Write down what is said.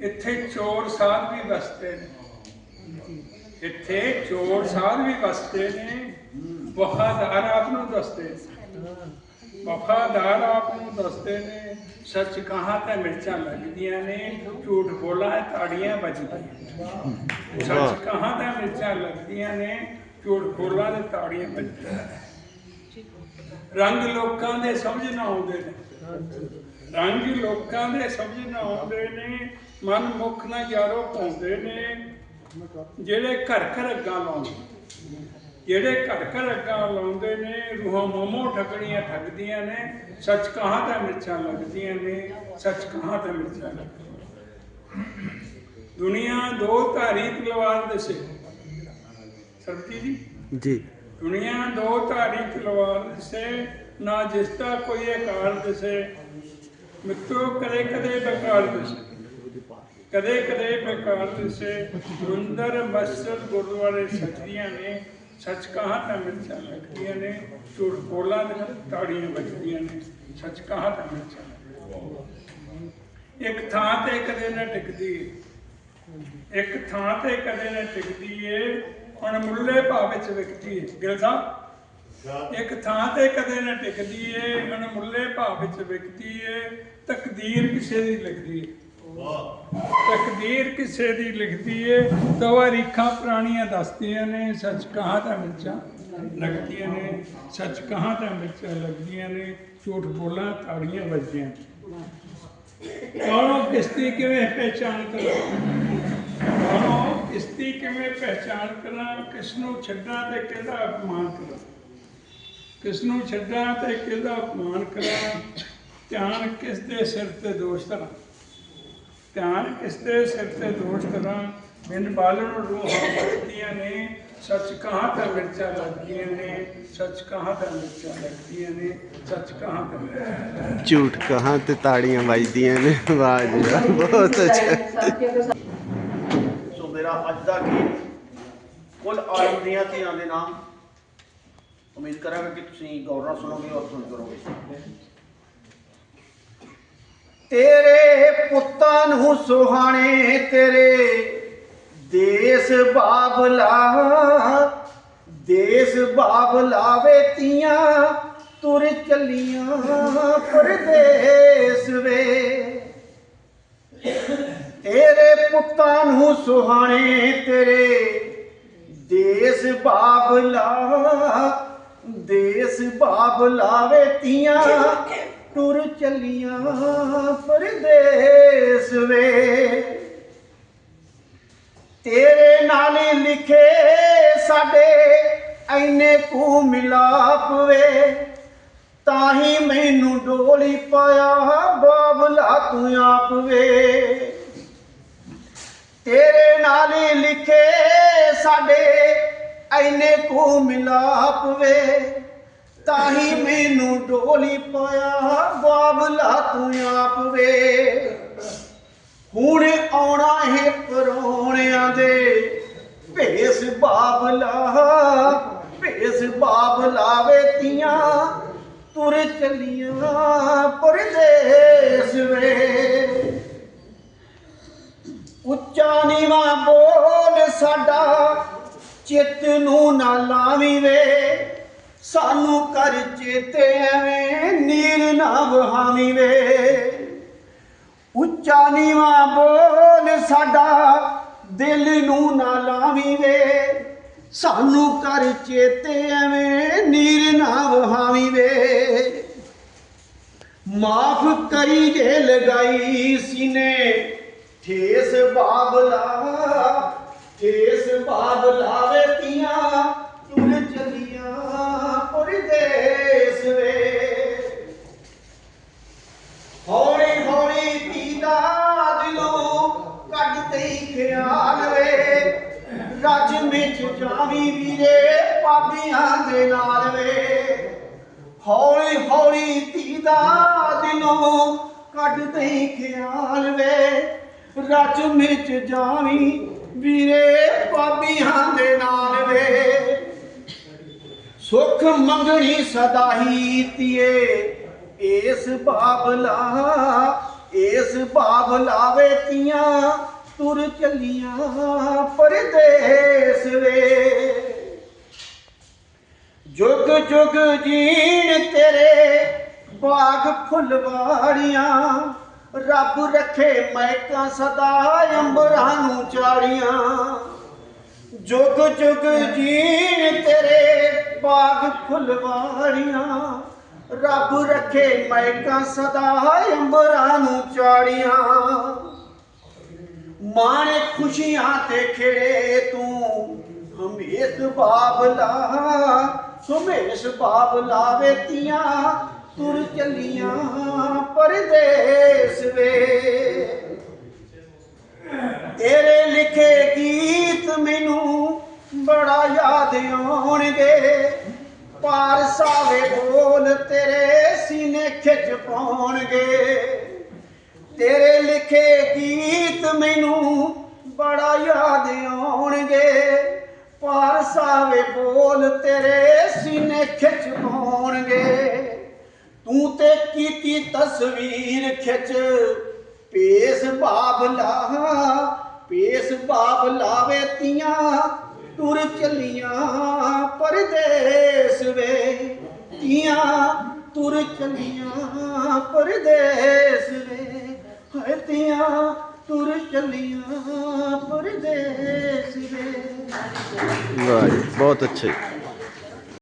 ਇੱਥੇ ਚੋਰ ਸਾਧ ਵੀ ਵਸਦੇ ਨੇ। ਇੱਥੇ ਚੋਰ ਸਾਧ ਵੀ ਵਸਦੇ ਨੇ। ਵਫਾਦਾਰ ਆਪ ਨੂੰ ਦੱਸਦੇ ਨੇ। ਵਫਾਦਾਰ ਆਪ ਨੂੰ ਦੱਸਦੇ ਨੇ। ਸੱਚ ਕਹਾਂ ਤਾਂ ਮਿਰਚਾਂ ਲੱਗਦੀਆਂ ਨੇ, ਝੂਠ ਬੋਲਾਂ ਤਾੜੀਆਂ ਵੱਜਦੀਆਂ ਸੱਚ ਕਹਾਂ ਤਾਂ ਮਿਰਚਾਂ ਲੱਗਦੀਆਂ ਨੇ, ਝੂਠ ਬੋਲਾਂ ਤੇ ਤਾੜੀਆਂ ਵੱਜਦੀਆਂ ਰੰਗ ਲੋਕਾਂ ਦੇ ਸਮਝ ਨਾ ਆਉਂਦੇ ਨੇ। ਰੰਗ ਲੋਕਾਂ ਦੇ ਸਮਝ ਨਾ ਆਉਂਦੇ ਨੇ ਮਨ ਮੁਖ ਨਾ ਯਾਰੋ ਪਾਉਂਦੇ ਨੇ। ਜਿਹੜੇ ਘਰ ਘਰ ਅੱਗਾ ਲਾਉਂਦੇ ਜਿਹੜੇ ਘਰ ਘਰ ਅੱਗਾ ਲਾਉਂਦੇ ਨੇ ਰੂਹਾਂ ਮੋਮੋ ਠਗਣੀਆਂ ਠੱਗਦੀਆਂ ਨੇ ਸੱਚ ਕਹਾਂ ਤਾਂ ਮਿਰਚਾਂ ਲੱਗਦੀਆਂ ਨੇ ਸੱਚ ਕਹਾਂ ਤਾਂ ਮਿਰਚਾਂ ਲੱਗਦੀਆਂ ਦੁਨੀਆ ਦੋ ਧਾਰੀ ਤਲਵਾਰ ਦੇ ਸੇ ਸਰਤੀ ਜੀ? ਜੀ। ਦੁਨੀਆ ਦੋ ਧਾਰੀ ਤਲਵਾਰ ਦਿਸੇ ਨਾ ਜਿਸ ਦਾ ਕੋਈ ਆਕਾਰ ਦਿਸੇ ਮਿੱਤਰੋ ਕਦੇ ਕਦੇ ਬੇਕਾਰ ਦਿਸੇ ਕਦੇ ਕਦੇ ਬੇਕਾਰ ਦਿਸੇ ਮੰਦਰ ਮਸਜਿਦ ਗੁਰਦੁਆਰੇ ਸਜਦੀਆਂ ਨੇ ਸੱਚ ਕਹਾਂ ਤਾਂ ਮਿਰਚਾਂ ਲੱਗਦੀਆਂ ਨੇ ਝੂਠ ਬੋਲਾਂ ਤੇ ਤਾੜੀਆਂ ਵੱਜਦੀਆਂ ਨੇ ਸੱਚ ਕਹਾਂ ਤਾਂ ਮਿਰਚਾਂ ਇੱਕ ਥਾਂ ਤੇ ਕਦੇ ਨਾ ਟਿਕਦੀ ਇੱਕ ਥਾਂ ਤੇ ਕਦੇ ਨਾ ਟਿਕਦੀ ਏ। ਹੁਣ ਮੁੱਲੇ ਭਾਅ ਵਿੱਚ ਵਿਕਦੀ ਏ। ਗਿਲ ਸਾਹਿਬ ਇੱਕ ਥਾਂ ਤੇ ਕਦੇ ਨਾ ਟਿਕਦੀ ਏ ਹੁਣ ਮੁੱਲੇ ਵਿੱਚ ਵਿਕਦੀ ਏ, ਤਕਦੀਰ ਕਿਸੇ ਦੀ ਲਿਖਦੀ ਏ। ਤਕਦੀਰ ਕਿਸੇ ਦੀ ਲਿਖਦੀ ਏ ਤਵਾਰੀਖਾਂ ਪੁਰਾਣੀਆਂ ਦੱਸਦੀਆਂ ਨੇ, ਸੱਚ ਕਹਾਂ ਤਾਂ ਮਿਰਚਾਂ ਲੱਗਦੀਆਂ ਨੇ, ਸੱਚ ਕਹਾਂ ਤਾਂ ਮਿਰਚਾਂ ਲੱਗਦੀਆਂ ਨੇ, ਝੂਠ ਬੋਲਾਂ ਤਾੜੀਆਂ ਵੱਜਦੀਆਂ ਨੇ। ਕੌਣੋ ਕਿਸਤੀ ਕਿਵੇਂ ਪਹਿਚਾਨ ਕਰਾਂ? ਕੌਣੋ ਕਿਸਤੀ ਕਿਵੇਂ ਪਹਿਚਾਨ ਕਰਾਂ? ਕਿਸ ਨੂੰ ਛੱਡਾਂ ਤੇ ਕਿਹਦਾ ਅਪਮਾਨ ਕਰਾਂ? ਕਿਸ ਨੂੰ ਛੱਡਾਂ ਤੇ ਕਿਹਦਾ ਅਪਮਾਨ ਕਰਾਂ? ਧਿਆਨ ਕਿਸ ਦੇ ਸਿਰ ਤੇ ਦੋਸ਼ ਧਰਾਂ? ਧਿਆਨ ਕਿਸ ਦੇ ਸਿਰ ਤੇ ਦੋਸ਼ ਧਰਾਂ? ਬਿਨ ਬਾਲਣ ਰੂਹਾਂ ਵਰਤੀਆਂ ਨੇ ਸੱਚ ਕਹਾਂ ਤਾਂ ਮਿਰਚਾਂ ਲੱਗਦੀਆਂ ਨੇ? ਸੱਚ ਕਹਾਂ ਤਾਂ ਮਿਰਚਾਂ ਲੱਗਦੀਆਂ ਨੇ? ਸੱਚ ਕਹਾਂ ਤਾਂ ਲੱਗਦੀਆਂ। ਝੂਠ ਕਹਾਂ ਤੇ ਤਾੜੀਆਂ ਵੱਜਦੀਆਂ ਨੇ? ਵਾਹ ਜੀ ਵਾਹ ਬਹੁਤ ਅੱਛਾ। ਸੋ ਮੇਰਾ ਅੱਜ ਦਾ ਗੀਤ ਕੁੱਲ ਆਲਮ ਦੀਆਂ ਧੀਆਂ ਦੇ ਨਾਮ ਉਮੀਦ ਕਰਾਂਗਾ ਕਿ ਤੁਸੀਂ ਗੌਰ ਨਾਲ ਸੁਣੋਗੇ ਔਰ ਸੁਣ ਕਰੋਗੇ। ਤੇਰੇ ਪੁੱਤਾਂ ਨੂੰ ਸੁਹਾਣੇ, ਤੇਰੇ ਦੇਸ ਬਾਬਲਾ ਦੇਸ ਬਾਬਲਾ ਤੀਆਂ ਤੁਰ ਚੱਲੀਆਂ ਪਰਦੇਸ ਵੇ। ਤੇਰੇ ਪੁੱਤਾਂ ਨੂੰ ਸੁਹਾਣੇ, ਤੇਰੇ ਦੇਸ ਬਾਬਲਾ ਦੇਸ ਬਾਬਲਾ ਵੇ ਤੀਆਂ ਟੁਰ ਚੱਲੀਆਂ ਪਰਦੇਸ ਵੇ। ਤੇਰੇ ਨਾਲ ਲਿਖੇ ਸਾਡੇ ਐਨੇ ਕੂ ਮਿਲਾਪ ਵੇ। ਤਾਂ ਹੀ ਮੈਨੂੰ ਡੋਲੀ ਪਾਇਆ ਬਾਬਲਾ ਤੂੰ ਆਪ ਵੇ। ਤੇਰੇ ਨਾਲ ਲਿਖੇ ਸਾਡੇ ਐਨੇ ਕੂ ਮਿਲਾਪ ਵੇ, ਤਾਹੀ ਮੈਨੂੰ ਡੋਲੀ ਪਾਇਆ, ਬਾਬਲਾ ਤੂੰ ਆਪ ਵੇ। ਹੁਣ ਆਉਣਾ ਹੈ ਪਰੋਣਿਆਂ ਦੇ, ਭੇਸ ਬਾਬਲਾ ਭੇਸ ਬਾਬਲਾ ਵੇ ਤੀਆਂ ਤੁਰ ਚੱਲੀਆਂ ਪਰਦੇਸ ਵੇ। ਉੱਚਾ ਨੀਵਾ ਬੋਲ ਸਾਡਾ ਚਿੱਤ ਨੂੰ ਨਾ ਲਾਵੀਂ ਵੇ ਸਾਨੂੰ ਕਰ ਚੇਤੇ ਐਵੇਂ ਨੀਰ ਨਾ ਵਹਾਵੀਂ ਵੇ ਉੱਚਾ ਨੀਵਾ ਬੋਲ ਸਾਡਾ ਦਿਲ ਨੂੰ ਨਾ ਲਾਵੀਂ ਵੇ ਸਾਨੂੰ ਕਰ ਚੇਤੇ ਐਵੇਂ ਨੀਰ ਨਾ ਵਹਾਵੀਂ ਵੇ ਮਾਫ ਕਰੀ ਜੇ ਲਗਾਈ ਸੀਨੇ, ਠੇਸ ਬਾਬਲਾ ਠੇਸ ਬਾਬਲਾ ਵੇ ਤੀਆਂ ਤੁਰ ਚਲੀਆਂ ਪਰਦੇਸ ਵੇ। ਹੌਲੀ ਹੌਲੀ ਪੀਦਾ ਦਿਲੋਂ ਕੱਢ ਤੇ ਖਿਆਲ ਵੇ। ਰੱਜ ਵਿੱਚ ਜਾਵੀ ਵੀਰੇ ਪਾਪੀਆਂ ਦੇ ਨਾਲ ਵੇ। ਹੌਲੀ ਹੌਲੀ ਪੀਦਾ ਦਿਲੋਂ ਕੱਢ ਤੇ ਖਿਆਲ ਵੇ। ਰੱਜ ਵਿੱਚ ਜਾਵੀ ਵੀਰੇ ਪਾਪੀਆਂ ਦੇ ਨਾਲ ਵੇ। ਸੁਖ ਮੰਗਣੀ ਸਦਾ ਹੀ ਤੀਏ। ਇਸ ਬਾਬਲਾ, ਇਸ ਬਾਬ ਲਾਵੇ ਤੀਆਂ ਤੁਰ ਚੱਲੀਆਂ ਪਰਦੇਸ ਵੇ। ਜੁਗ ਜੁਗ ਜੀਣ ਤੇਰੇ ਬਾਗ ਫੁੱਲਵਾੜੀਆਂ ਰੱਬ ਰੱਖੇ ਮਹਿਕਾਂ ਸਦਾ ਅੰਬਰਾਂ ਨੂੰ ਚਾੜੀਆਂ। ਜੁਗ ਜੁਗ ਜੀਣ ਤੇਰੇ ਬਾਗ ਫੁੱਲਵਾੜੀਆਂ ਰੱਬ ਰੱਖੇ ਮਹਿਕਾਂ ਸਦਾ ਅੰਬਰਾਂ ਨੂੰ ਚਾੜੀਆਂ। ਮਾਣੇ ਖੁਸ਼ੀਆਂ ਤੇ ਖਿੜੇ ਤੂੰ ਹਮੇਸ਼ ਬਾਬਲਾ ਸੁਮੇਸ਼ ਬਾਬਲਾ ਵੇਤੀਆਂ ਤੁਰ ਚੱਲੀਆਂ ਪਰਦੇਸ ਵੇ। ਤੇਰੇ ਲਿਖੇ ਗੀਤ ਮੈਨੂੰ ਬੜਾ ਯਾਦ ਆਉਣਗੇ। ਪਾਰ ਸਾਵੇ ਬੋਲ ਤੇਰੇ ਸੀਨੇ ਖਿੱਚ ਪਾਉਣਗੇ। ਤੇਰੇ ਲਿਖੇ ਗੀਤ ਮੈਨੂੰ ਬੜਾ ਯਾਦ ਆਉਣਗੇ। ਪਾਰ ਸਾਵੇ ਬੋਲ ਤੇਰੇ ਸੀਨੇ ਖਿੱਚ ਪਾਉਣਗੇ। ਤੂੰ ਤੇ ਕੀਤੀ ਤਸਵੀਰ ਖਿੱਚ। ਪੇਸ ਬਾਬਲਾ ਪੇਸ ਬਾਬਲਾ ਵੇ ਤੀਆਂ, ਤੁਰ ਚੱਲੀਆਂ ਪਰਦੇਸ ਵੇ। ਤੀਆਂ, ਤੁਰ ਚੱਲੀਆਂ ਪਰਦੇਸ ਵੇ। ਹਾਏ ਤੀਆਂ, ਤੁਰ ਚੱਲੀਆਂ ਪਰਦੇਸ ਵੇ। ਵਾਹ ਬਹੁਤ ਅੱਛੇ